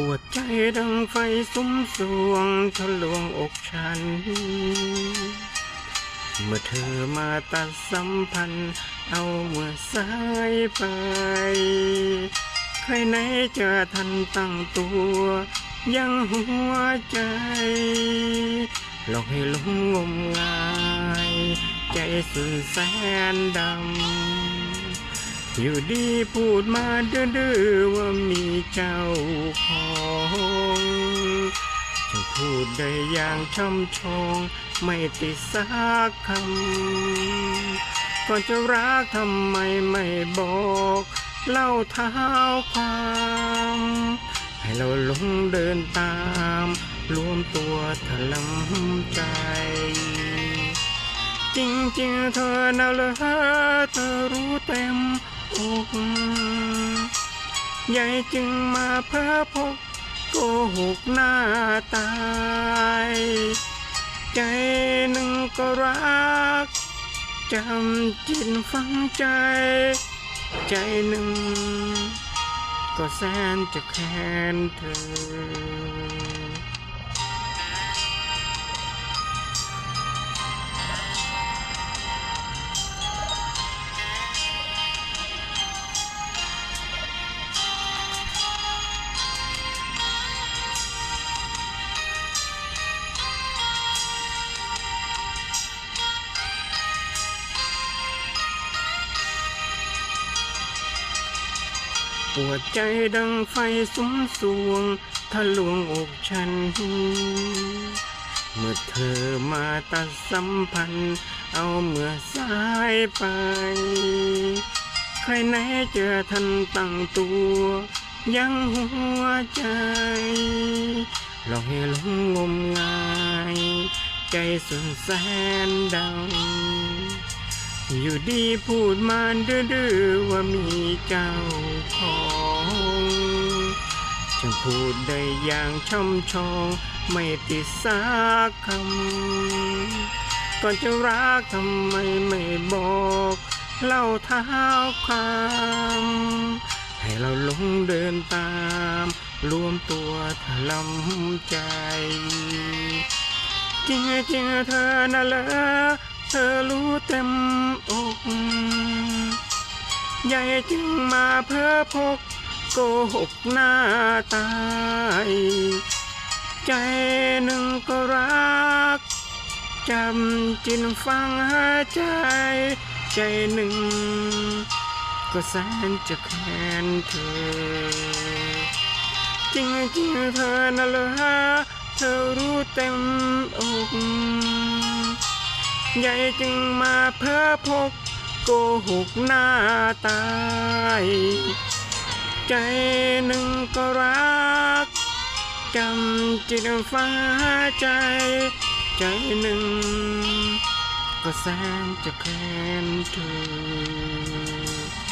ปวดใจดังไฟสุมสวงทะลวงอกฉัน เมื่อเธอมาตัดสัมพันธ์ เอาเมื่อสายไป ใครไหนจะทันตั้งตัว ยังหัวใจหลอกให้หลงงมงาย ใจสุดแสนดำ อยู่ดีพูดมาดื้อว่ามีเจ้าของจะพูดได้อย่างช่ำชองไม่ติดสักคำก่อนจะรักทำไมไม่บอกเล่าเท้าความให้เราลงเดินตาม รวมตัวถลำใจ จริงๆเธอน่ะเหรอเธอรู้เต็ม กใหญ่จึงมาเพ้อพกโกหกหน้าตาย ใจหนึ่งก็รักจำจิตฝังใจ ใจหนึ่ง ก็แสนจะแค้นเธอ ปวดใจดังไฟสุมสวงทะลวงอกฉัน เมื่อเธอมาตัดสัมพันธ์ เอาเมื่อสายไป ใครไหนเจอทันตั้งตัว ยังหัวใจหลอกให้หลงงมงาย ใจสุดแสนดำ อยู่ดีพูดมาดื้อว่ามีเจ้าของจึงพูดได้อย่างช่ำชอง ไม่ติดสักคำก่อนจะรักทำไมไม่บอกเล่าเท้าความให้เราลงเดินตาม รวมตัวถลำใจ จริงจริงเธอน่ะเหรอ เธอรู้เต็มอกใหญ่จึงมาเพ้อพกโกหกหน้าตาย ใจหนึ่งก็รักจำจินฟังหาใจ ใจหนึ่ง ก็แสนจะแค้นเธอ จริงจริงเธอน่ะเหรอเธอรู้เต็มอก ใหญ่จึงมาเพ้อพกโกหกหน้าตาย ใจหนึ่งก็รักจำจิตฟ้าใจ ใจหนึ่ง ก็แสนจะแค้นเธอ